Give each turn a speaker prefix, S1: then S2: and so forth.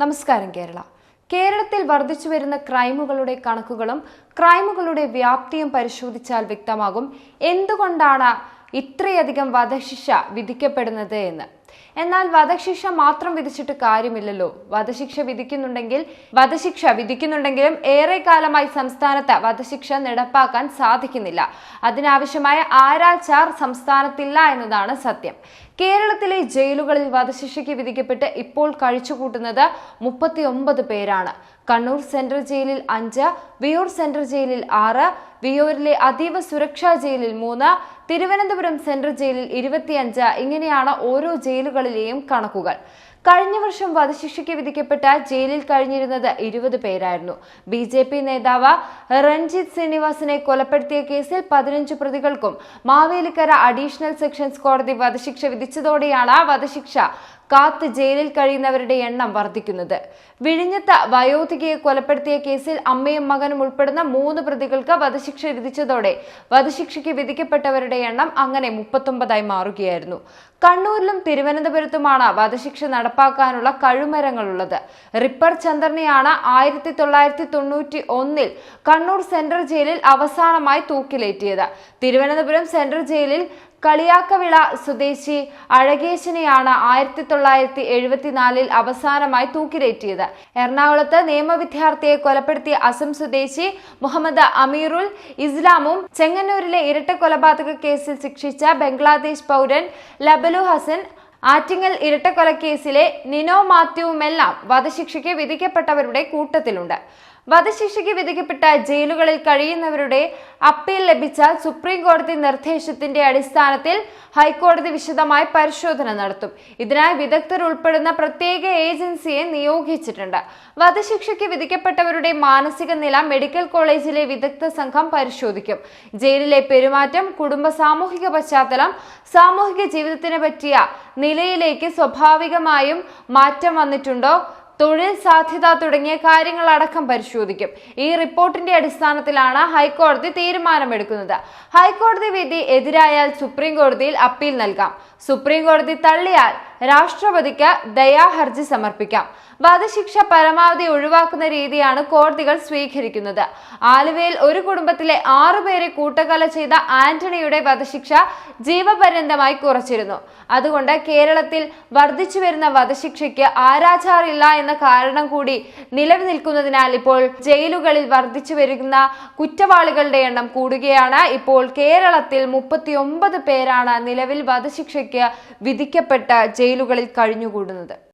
S1: നമസ്കാരം കേരള. കേരളത്തിൽ വർദ്ധിച്ചു വരുന്ന ക്രൈമുകളുടെ കണക്കുകളും ക്രൈമുകളുടെ വ്യാപ്തിയും പരിശോധിച്ചാൽ വ്യക്തമാകും എന്തുകൊണ്ടാണ് ഇത്രയധികം വധശിക്ഷ വിധിക്കപ്പെടുന്നത് എന്ന്. എന്നാൽ വധശിക്ഷ മാത്രം വിധിച്ചിട്ട് കാര്യമില്ലല്ലോ. വധശിക്ഷ വിധിക്കുന്നുണ്ടെങ്കിൽ വധശിക്ഷ വിധിക്കുന്നുണ്ടെങ്കിലും ഏറെ കാലമായി സംസ്ഥാനത്ത് വധശിക്ഷ നടപ്പാക്കാൻ സാധിക്കുന്നില്ല. അതിനാവശ്യമായ ആരാച്ചാർ സംസ്ഥാനത്തില്ല എന്നതാണ് സത്യം. കേരളത്തിലെ ജയിലുകളിൽ വധശിക്ഷയ്ക്ക് വിധിക്കപ്പെട്ട് ഇപ്പോൾ കഴിച്ചുകൂട്ടുന്നത് മുപ്പത്തിയൊമ്പത് പേരാണ്. കണ്ണൂർ സെൻട്രൽ ജയിലിൽ അഞ്ച് വിയൂർ സെൻട്രൽ ജയിലിൽ ആറ് വിയൂരിലെ അതീവ സുരക്ഷാ ജയിലിൽ മൂന്ന് തിരുവനന്തപുരം സെൻട്രൽ ജയിലിൽ ഇരുപത്തിയഞ്ച് ഇങ്ങനെയാണ് ഓരോ ജയിലുകളിലെയും കണക്കുകൾ. കഴിഞ്ഞ വർഷം വധശിക്ഷയ്ക്ക് വിധിക്കപ്പെട്ട ജയിലിൽ കഴിഞ്ഞിരുന്നത് ഇരുപത് പേരായിരുന്നു. ബി ജെ പി നേതാവ് രഞ്ജിത്ത് ശ്രീനിവാസിനെ കൊലപ്പെടുത്തിയ കേസിൽ പതിനഞ്ച് പ്രതികൾക്കും മാവേലിക്കര അഡീഷണൽ സെക്ഷൻസ് കോടതി വധശിക്ഷ വിധിച്ചതോടെയാണ് വധശിക്ഷ കാത്ത് ജയിലിൽ കഴിയുന്നവരുടെ എണ്ണം വർദ്ധിക്കുന്നത്. വിഴിഞ്ഞത്ത് വയോധികയെ കൊലപ്പെടുത്തിയ കേസിൽ അമ്മയും മകനും ഉൾപ്പെടുന്ന മൂന്ന് പ്രതികൾക്ക് വധശിക്ഷ വിധിച്ചതോടെ വധശിക്ഷയ്ക്ക് വിധിക്കപ്പെട്ടവരുടെ എണ്ണം അങ്ങനെ മുപ്പത്തൊമ്പതായി മാറുകയായിരുന്നു. കണ്ണൂരിലും തിരുവനന്തപുരത്തുമാണ് വധശിക്ഷ നടപ്പാക്കാനുള്ള കഴുമരങ്ങളുള്ളത് റിപ്പർ ചന്ദ്രനെയാണ് ആയിരത്തി തൊള്ളായിരത്തി തൊണ്ണൂറ്റി ഒന്നിൽ കണ്ണൂർ സെൻട്രൽ ജയിലിൽ അവസാനമായി തൂക്കിലേറ്റിയത്. തിരുവനന്തപുരം സെൻട്രൽ ജയിലിൽ കളിയാക്കവിള സ്വദേശി അഴകേശനെയാണ് ആയിരത്തി തൊള്ളായിരത്തി എഴുപത്തിനാലിൽ അവസാനമായി തൂക്കിലേറ്റിയത്. എറണാകുളത്ത് നിയമവിദ്യാർത്ഥിയെ കൊലപ്പെടുത്തിയ അസം സ്വദേശി മുഹമ്മദ് അമീറുൽ ഇസ്ലാമും ചെങ്ങന്നൂരിലെ ഇരട്ട കൊലപാതക കേസിൽ ശിക്ഷിച്ച ബംഗ്ലാദേശ് പൗരൻ ലബലു ഹസൻ ആറ്റിങ്ങൽ ഇരട്ടക്കൊലക്കേസിലെ നിനോ മാത്യുവുമെല്ലാം വധശിക്ഷയ്ക്ക് വിധിക്കപ്പെട്ടവരുടെ കൂട്ടത്തിലുണ്ട്. വധശിക്ഷയ്ക്ക് വിധിക്കപ്പെട്ട ജയിലുകളിൽ കഴിയുന്നവരുടെ അപ്പീൽ ലഭിച്ച സുപ്രീം കോടതി നിർദ്ദേശത്തിന്റെ അടിസ്ഥാനത്തിൽ ഹൈക്കോടതി വിശദമായി പരിശോധന നടത്തും. ഇതിനായി വിദഗ്ധർ ഉൾപ്പെടുന്ന പ്രത്യേക ഏജൻസിയെ നിയോഗിച്ചിട്ടുണ്ട്. വധശിക്ഷയ്ക്ക് വിധിക്കപ്പെട്ടവരുടെ മാനസിക നില മെഡിക്കൽ കോളേജിലെ വിദഗ്ധ സംഘം പരിശോധിക്കും. ജയിലിലെ പെരുമാറ്റം കുടുംബ സാമൂഹിക പശ്ചാത്തലം സാമൂഹിക ജീവിതത്തിന് പറ്റിയ നിലയിലേക്ക് സ്വാഭാവികമായും മാറ്റം വന്നിട്ടുണ്ടോ? തൊഴിൽ സാധ്യത തുടങ്ങിയ കാര്യങ്ങളടക്കം പരിശോധിക്കും. ഈ റിപ്പോർട്ടിന്റെ അടിസ്ഥാനത്തിലാണ് ഹൈക്കോടതി തീരുമാനമെടുക്കുന്നത്. ഹൈക്കോടതി വിധി എതിരായാൽ സുപ്രീം കോടതിയിൽ അപ്പീൽ നൽകാം. സുപ്രീം കോടതി തള്ളിയാൽ രാഷ്ട്രപതിക്ക് ദയാഹർജി സമർപ്പിക്കാം. വധശിക്ഷ പരമാവധി ഒഴിവാക്കുന്ന രീതിയാണ് കോടതികൾ സ്വീകരിക്കുന്നത്. ആലുവയിൽ ഒരു കുടുംബത്തിലെ ആറുപേരെ കൂട്ടക്കൊല ചെയ്ത ആന്റണിയുടെ വധശിക്ഷ ജീവപര്യന്തമായി കുറച്ചിരുന്നു. അതുകൊണ്ട് കേരളത്തിൽ വർദ്ധിച്ചു വരുന്ന വധശിക്ഷയ്ക്ക് ആരാചാറില്ല എന്ന കാരണം കൂടി നിലനിൽക്കുന്നതിനാൽ ഇപ്പോൾ ജയിലുകളിൽ വർദ്ധിച്ചു വരുന്ന കുറ്റവാളികളുടെ എണ്ണം കൂടുകയാണ്. ഇപ്പോൾ കേരളത്തിൽ മുപ്പത്തിയൊമ്പത് പേരാണ് നിലവിൽ വധശിക്ഷയ്ക്ക് വിധിക്കപ്പെട്ട ജയിലുകളിൽ കഴിഞ്ഞുകൂടുന്നത്.